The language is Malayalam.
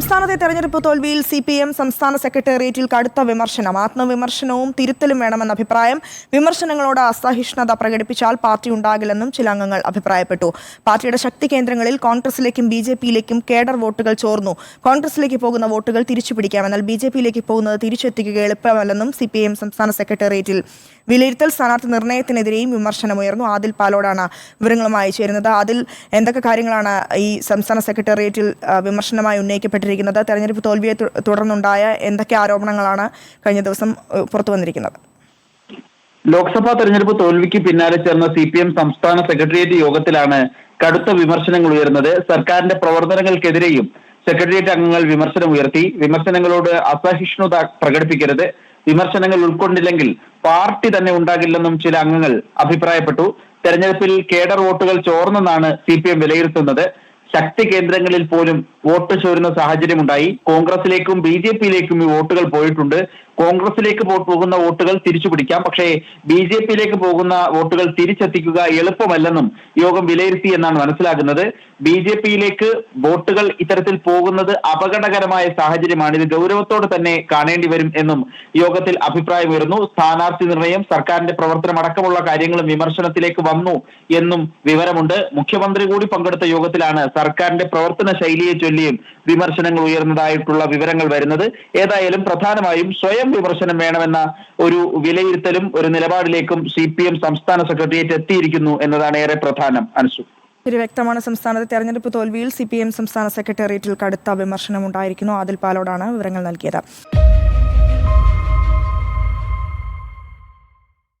സംസ്ഥാനത്തെ തെരഞ്ഞെടുപ്പ് തോൽവിയിൽ സി പി എം സംസ്ഥാന സെക്രട്ടേറിയറ്റിൽ കടുത്ത വിമർശനം ആത്മവിമർശനവും തിരുത്തലും വേണമെന്ന അഭിപ്രായം വിമർശനങ്ങളോട് അസഹിഷ്ണുത പ്രകടിപ്പിച്ചാൽ പാർട്ടി ഉണ്ടാകില്ലെന്നും ചില അംഗങ്ങൾ അഭിപ്രായപ്പെട്ടു. പാർട്ടിയുടെ ശക്തി കേന്ദ്രങ്ങളിൽ കോൺഗ്രസിലേക്കും ബി ജെ പിയിലേക്കും കേഡർ വോട്ടുകൾ ചോർന്നു. കോൺഗ്രസിലേക്ക് പോകുന്ന വോട്ടുകൾ തിരിച്ചുപിടിക്കാം എന്നാൽ ബി ജെ പിയിലേക്ക് പോകുന്നത് തിരിച്ചെത്തിക്കുക എളുപ്പമല്ലെന്നും സി പി എം സംസ്ഥാന സെക്രട്ടേറിയറ്റിൽ വിലയിരുത്തൽ സ്ഥാനാർത്ഥി നിർണയത്തിനെതിരെയും വിമർശനമുയർന്നു ആദിൽ പാലോടാണ് വിവരങ്ങളുമായി ചേരുന്നത്. അതിൽ എന്തൊക്കെ കാര്യങ്ങളാണ് ഈ സംസ്ഥാന സെക്രട്ടേറിയറ്റിൽ വിമർശനമായി ഉന്നയിക്കപ്പെട്ടിരിക്കുന്നത്? തെരഞ്ഞെടുപ്പ് തോൽവിയെ തുടർന്നുണ്ടായ എന്തൊക്കെ ആരോപണങ്ങളാണ് കഴിഞ്ഞ ദിവസം പുറത്തു വന്നിരിക്കുന്നത്? ലോക്സഭാ തെരഞ്ഞെടുപ്പ് തോൽവിക്ക് പിന്നാലെ ചേർന്ന സി പി എം സംസ്ഥാന സെക്രട്ടേറിയറ്റ് യോഗത്തിലാണ് കടുത്ത വിമർശനങ്ങൾ ഉയർന്നത്. സർക്കാരിന്റെ പ്രവർത്തനങ്ങൾക്കെതിരെയും സെക്രട്ടേറിയറ്റ് അംഗങ്ങൾ വിമർശനം ഉയർത്തി. വിമർശനങ്ങളോട് അസഹിഷ്ണുത പ്രകടിപ്പിക്കരുത്. വിമർശനങ്ങൾ ഉൾക്കൊണ്ടില്ലെങ്കിൽ പാർട്ടി തന്നെ ഉണ്ടാകില്ലെന്നും ചില അംഗങ്ങൾ അഭിപ്രായപ്പെട്ടു. തെരഞ്ഞെടുപ്പിൽ കേഡർ വോട്ടുകൾ ചോർന്നെന്നാണ് സി പി എം വിലയിരുത്തുന്നത്. ശക്തി കേന്ദ്രങ്ങളിൽ പോലും വോട്ട് ചോരുന്ന സാഹചര്യമുണ്ടായി. കോൺഗ്രസിലേക്കും ബി ജെ പിയിലേക്കും ഈ വോട്ടുകൾ പോയിട്ടുണ്ട്. കോൺഗ്രസിലേക്ക് പോകുന്ന വോട്ടുകൾ തിരിച്ചു പിടിക്കാം. പക്ഷേ ബി ജെ പിയിലേക്ക് പോകുന്ന വോട്ടുകൾ തിരിച്ചെത്തിക്കുക എളുപ്പമല്ലെന്നും യോഗം വിലയിരുത്തി എന്നാണ് മനസ്സിലാകുന്നത്. ബി ജെ പിയിലേക്ക് വോട്ടുകൾ ഇത്തരത്തിൽ പോകുന്നത് അപകടകരമായ സാഹചര്യമാണ്. ഇത് ഗൗരവത്തോടെ തന്നെ കാണേണ്ടി വരും എന്നും യോഗത്തിൽ അഭിപ്രായമുയർന്നു. സ്ഥാനാർത്ഥി നിർണയം സർക്കാരിന്റെ പ്രവർത്തനം അടക്കമുള്ള കാര്യങ്ങളും വിമർശനത്തിലേക്ക് വന്നു എന്നും വിവരമുണ്ട്. മുഖ്യമന്ത്രി കൂടി പങ്കെടുത്ത യോഗത്തിലാണ് സർക്കാരിന്റെ പ്രവർത്തന ശൈലിയെ ചൊല്ലിയും വിമർശനങ്ങൾ ഉയർന്നതായിട്ടുള്ള വിവരങ്ങൾ വരുന്നത്. ഏതായാലും പ്രധാനമായും സ്വയം വിമർശനം വേണമെന്ന ഒരു വിലയിരുത്തലും ഒരു നിലപാടിലേക്കും സി പി എം സംസ്ഥാന സെക്രട്ടേറിയറ്റ് എത്തിയിരിക്കുന്നു എന്നതാണ് ഏറെ പ്രധാനം. അനുസു. ഒരു വ്യക്തമാണ്. സംസ്ഥാനത്തെ തെരഞ്ഞെടുപ്പ് തോൽവിയിൽ സി പി എം സംസ്ഥാന സെക്രട്ടേറിയറ്റിൽ കടുത്ത വിമർശനം ഉണ്ടായിരിക്കുന്നു ആദിൽ പാലോടാണ് വിവരങ്ങൾ നൽകിയത്.